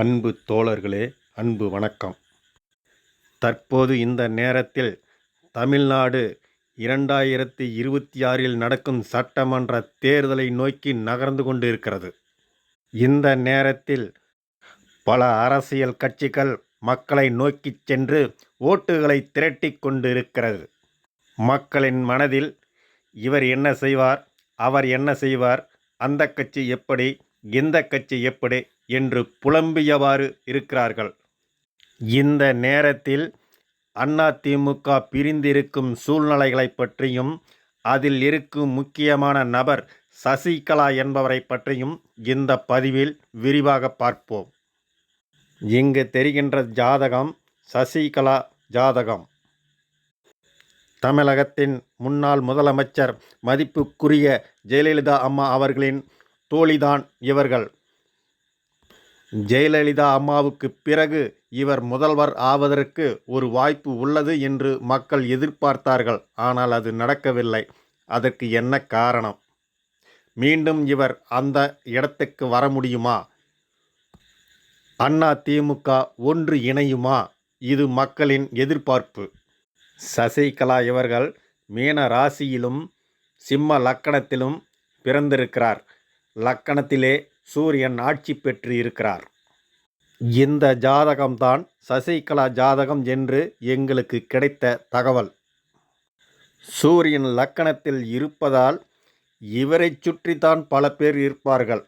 அன்பு தோழர்களே அன்பு வணக்கம். தற்போது இந்த நேரத்தில் தமிழ்நாடு இரண்டாயிரத்தி இருபத்தி ஆறில் நடக்கும் சட்டமன்ற தேர்தலை நோக்கி நகர்ந்து கொண்டிருக்கிறது. இந்த நேரத்தில் பல அரசியல் கட்சிகள் மக்களை நோக்கிச் சென்று ஓட்டுகளை திரட்டி கொண்டிருக்கிறது. மக்களின் மனதில் இவர் என்ன செய்வார் அவர் என்ன செய்வார் அந்த கட்சி எப்படி இந்த கட்சி எப்படி என்று புலம்பியவாறு இருக்கிறார்கள். இந்த நேரத்தில் அதிமுக பிரிந்திருக்கும் சூழ்நிலைகளை பற்றியும் அதில் இருக்கும் முக்கியமான நபர் சசிகலா என்பவரை பற்றியும் இந்த பதிவில் விரிவாக பார்ப்போம். இங்கு தெரிகின்ற ஜாதகம் சசிகலா ஜாதகம். தமிழகத்தின் முன்னாள் முதலமைச்சர் மதிப்புக்குரிய ஜெயலலிதா அம்மா அவர்களின் தோழிதான் இவர்கள். ஜெயலலிதா அம்மாவுக்கு பிறகு இவர் முதல்வர் ஆவதற்கு ஒரு வாய்ப்பு உள்ளது என்று மக்கள் எதிர்பார்த்தார்கள். ஆனால் அது நடக்கவில்லை. அதற்கு என்ன காரணம்? மீண்டும் இவர் அந்த இடத்துக்கு வர முடியுமா? அண்ணா திமுக ஒன்று இணையுமா? இது மக்களின் எதிர்பார்ப்பு. சசிகலா இவர்கள் மீன ராசியிலும் சிம்ம லக்கணத்திலும் பிறந்திருக்கிறார். லக்கணத்திலே சூரியன் ஆட்சி பெற்று இருக்கிறார் இந்த ஜாதகம்தான் சசிகலா ஜாதகம் என்று எங்களுக்கு கிடைத்த தகவல். சூரியன் லக்கணத்தில் இருப்பதால் இவரை சுற்றித்தான் பல பேர் இருப்பார்கள்.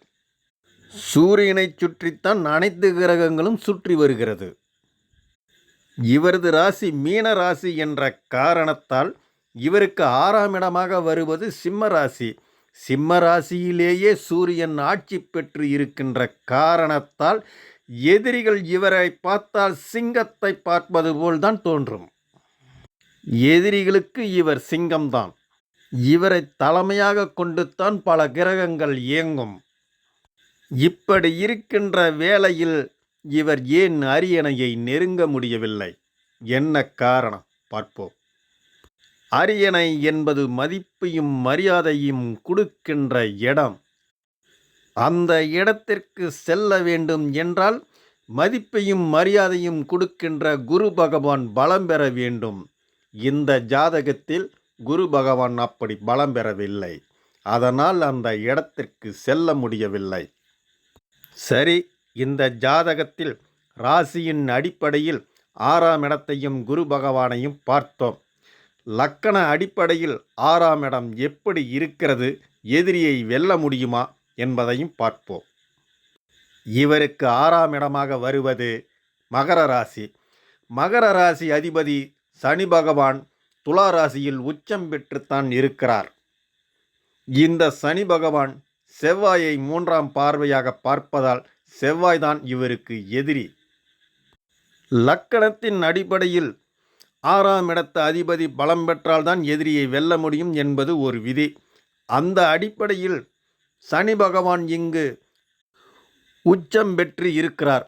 சூரியனை சுற்றித்தான் அனைத்து கிரகங்களும் சுற்றி வருகிறது. இவரது ராசி மீன ராசி என்ற காரணத்தால் இவருக்கு ஆறாம் இடமாக வருவது சிம்ம ராசி. சிம்ம ராசியிலேயே சூரியன் ஆட்சி பெற்று இருக்கின்ற காரணத்தால் எதிரிகள் இவரை பார்த்தால் சிங்கத்தை பார்ப்பது போல்தான் தோன்றும். எதிரிகளுக்கு இவர் சிங்கம்தான். இவரை தலைமையாக கொண்டுத்தான் பல கிரகங்கள் இயங்கும். இப்படி இருக்கின்ற வேளையில் இவர் ஏன் அரியணையை நெருங்க முடியவில்லை? என்ன காரணம்? பார்ப்போம். அரியணை என்பது மதிப்பையும் மரியாதையும் கொடுக்கின்ற இடம். அந்த இடத்திற்கு செல்ல வேண்டும் என்றால் மதிப்பையும் மரியாதையும் கொடுக்கின்ற குரு பகவான் பலம் பெற வேண்டும். இந்த ஜாதகத்தில் குரு பகவான் அப்படி பலம் பெறவில்லை. அதனால் அந்த இடத்திற்கு செல்ல முடியவில்லை. சரி இந்த ஜாதகத்தில் ராசியின் அடிப்படையில் ஆறாம் இடத்தையும் குரு பகவானையும் பார்த்தோம். லக்கண அடிப்படையில் ஆறாம் இடம் எப்படி இருக்கிறது எதிரியை வெல்ல முடியுமா என்பதையும் பார்ப்போம். இவருக்கு ஆறாம் இடமாக வருவது மகர ராசி. மகர ராசி அதிபதி சனி பகவான் துலா ராசியில் உச்சம் பெற்றுத்தான் இருக்கிறார். இந்த சனி பகவான் செவ்வாயை மூன்றாம் பார்வையாக பார்ப்பதால் செவ்வாய்தான் இவருக்கு எதிரி. லக்கணத்தின் அடிப்படையில் ஆறாம் இடத்த அதிபதி பலம் பெற்றால்தான் எதிரியை வெல்ல முடியும் என்பது ஒரு விதி. அந்த அடிப்படையில் சனி பகவான் இங்கு உச்சம் பெற்று இருக்கிறார்.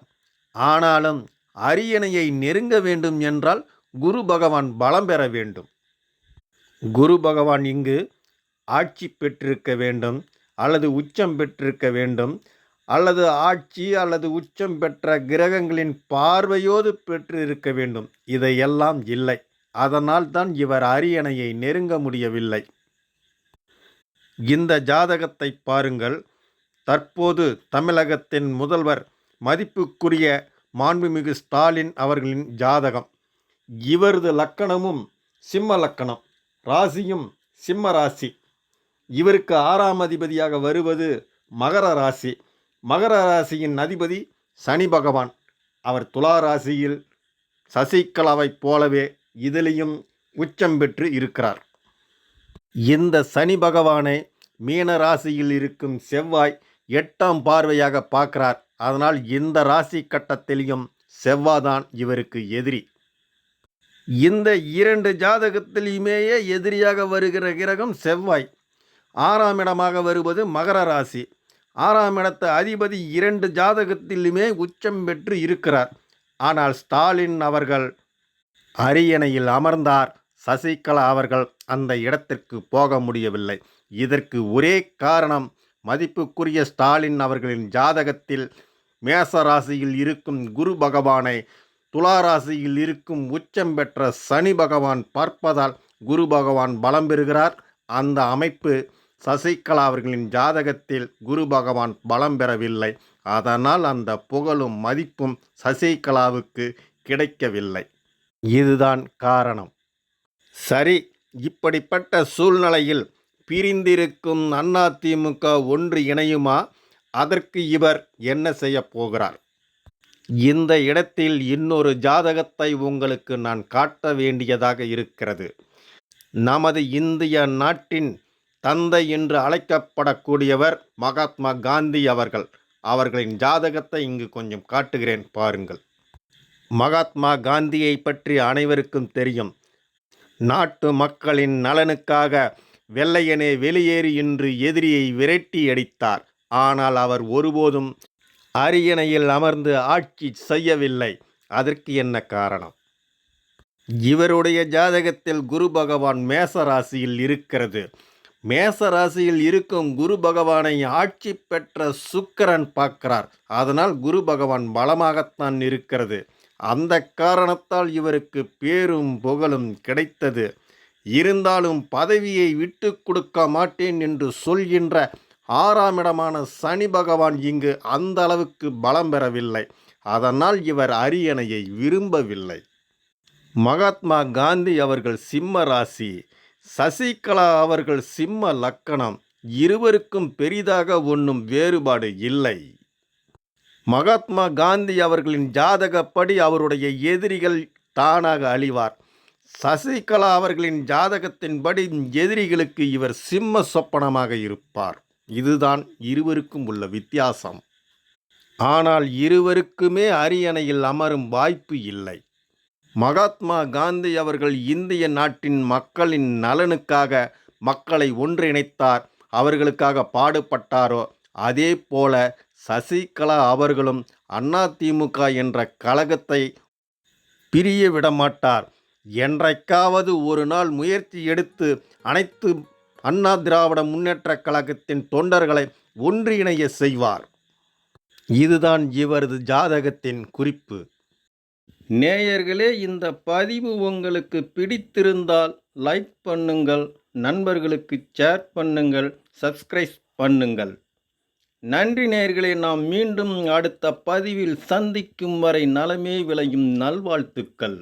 ஆனாலும் அரியணையை நெருங்க வேண்டும் என்றால் குரு பகவான் பலம் பெற வேண்டும். குரு பகவான் இங்கு ஆட்சி பெற்றிருக்க வேண்டும் அல்லது உச்சம் பெற்றிருக்க வேண்டும். அல்லது ஆட்சி அல்லது உச்சம் பெற்ற கிரகங்களின் பார்வையோடு பெற்று இருக்க வேண்டும். இதையெல்லாம் இல்லை. அதனால் தான் இவர் அரியணையை நெருங்க முடியவில்லை. இந்த ஜாதகத்தை பாருங்கள். தற்போது தமிழகத்தின் முதல்வர் மதிப்புக்குரிய மாண்புமிகு ஸ்டாலின் அவர்களின் ஜாதகம். இவரது லக்கணமும் சிம்ம லக்கணம் ராசியும் சிம்ம ராசி. இவருக்கு ஆறாம் அதிபதியாக வருவது மகர ராசி. மகர ராசியின் அதிபதி சனி பகவான். அவர் துலா ராசியில் சசிகலாவைப் போலவே இதிலையும் உச்சம் பெற்று இருக்கிறார். இந்த சனி பகவானை மீன ராசியில் இருக்கும் செவ்வாய் எட்டாம் பார்வையாக பார்க்கிறார். அதனால் இந்த ராசி கட்டத்திலையும் செவ்வாதான் இவருக்கு எதிரி. இந்த இரண்டு ஜாதகத்திலையுமேயே எதிரியாக வருகிற கிரகம் செவ்வாய். ஆறாம் இடமாக வருவது மகர ராசி. ஆறாம் இடத்த அதிபதி இரண்டு ஜாதகத்திலுமே உச்சம் பெற்று இருக்கிறார். ஆனால் ஸ்டாலின் அவர்கள் அரியணையில் அமர்ந்தார். சசிகலா அவர்கள் அந்த இடத்திற்கு போக முடியவில்லை. இதற்கு ஒரே காரணம் மதிப்புக்குரிய ஸ்டாலின் அவர்களின் ஜாதகத்தில் மேச ராசியில் இருக்கும் குரு பகவானை துலா ராசியில் இருக்கும் உச்சம் பெற்ற சனி பகவான் பார்ப்பதால் குரு பகவான் பலம் பெறுகிறார். அந்த அமைப்பு சசிகலா அவர்களின் ஜாதகத்தில் குரு பகவான் பலம் பெறவில்லை. அதனால் அந்த புகழும் மதிப்பும் சசிகலாவுக்கு கிடைக்கவில்லை. இதுதான் காரணம். சரி இப்படிப்பட்ட சூழ்நிலையில் பிரிந்திருக்கும் அதிமுக ஒன்று இணையுமா? அதற்கு இவர் என்ன செய்யப் போகிறார்? இந்த இடத்தில் இன்னொரு ஜாதகத்தை உங்களுக்கு நான் காட்ட வேண்டியதாக இருக்கிறது. நமது இந்திய நாட்டின் தந்தை என்று அழைக்கப்படக்கூடியவர் மகாத்மா காந்தி அவர்கள். அவர்களின் ஜாதகத்தை இங்கு கொஞ்சம் காட்டுகிறேன் பாருங்கள். மகாத்மா காந்தியை பற்றி அனைவருக்கும் தெரியும். நாட்டு மக்களின் நலனுக்காக வெள்ளையனே வெளியேறி என்று எதிரியை விரட்டி அடித்தார். ஆனால் அவர் ஒருபோதும் அரியணையில் அமர்ந்து ஆட்சி செய்யவில்லை. அதற்கு என்ன காரணம்? இவருடைய ஜாதகத்தில் குரு பகவான் மேச ராசியில் இருக்கிறது. மேச ராசியில் இருக்கும் குரு பகவானை ஆட்சி பெற்ற சுக்கிரன் பார்க்கிறார். அதனால் குரு பகவான் பலமாகத்தான் இருக்கிறது. அந்த காரணத்தால் இவருக்கு பேரும் புகழும் கிடைத்தது. இருந்தாலும் பதவியை விட்டு கொடுக்க மாட்டேன் என்று சொல்கின்ற ஆறாம் இடமான சனி பகவான் இங்கு அந்த அளவுக்கு பலம் பெறவில்லை. அதனால் இவர் அரியணையை விரும்பவில்லை. மகாத்மா காந்தி அவர்கள் சிம்ம ராசி. சசிகலா அவர்கள் சிம்ம லக்கணம். இருவருக்கும் பெரிதாக ஒன்றும் வேறுபாடு இல்லை. மகாத்மா காந்தி அவர்களின் ஜாதகப்படி அவருடைய எதிரிகள் தானாக அழிவார். சசிகலா அவர்களின் ஜாதகத்தின்படி எதிரிகளுக்கு இவர் சிம்ம சொப்பனமாக இருப்பார். இதுதான் இருவருக்கும் உள்ள வித்தியாசம். ஆனால் இருவருக்குமே அரியணையில் அமரும் வாய்ப்பு இல்லை. மகாத்மா காந்தி அவர்கள் இந்திய நாட்டின் மக்களின் நலனுக்காக மக்களை ஒன்றிணைத்தார். அவர்களுக்காக பாடுபட்டாரோ? அதே போல சசிகலா அவர்களும் அதிமுக என்ற கழகத்தை பிரிய விடமாட்டார் என்றைக்காவது ஒரு நாள் முயற்சி எடுத்து அனைத்து அண்ணா திராவிட முன்னேற்றக் கழகத்தின் தொண்டர்களை ஒன்றிணைய செய்வார். இதுதான் இவரது ஜாதகத்தின் குறிப்பு. நேயர்களே இந்த பதிவு உங்களுக்கு பிடித்திருந்தால் லைக் பண்ணுங்கள் நண்பர்களுக்கு ஷேர் பண்ணுங்கள் சப்ஸ்கிரைப் பண்ணுங்கள். நன்றி நேயர்களே நாம் மீண்டும் அடுத்த பதிவில் சந்திக்கும் வரை நலமே விளையும் நல்வாழ்த்துக்கள்.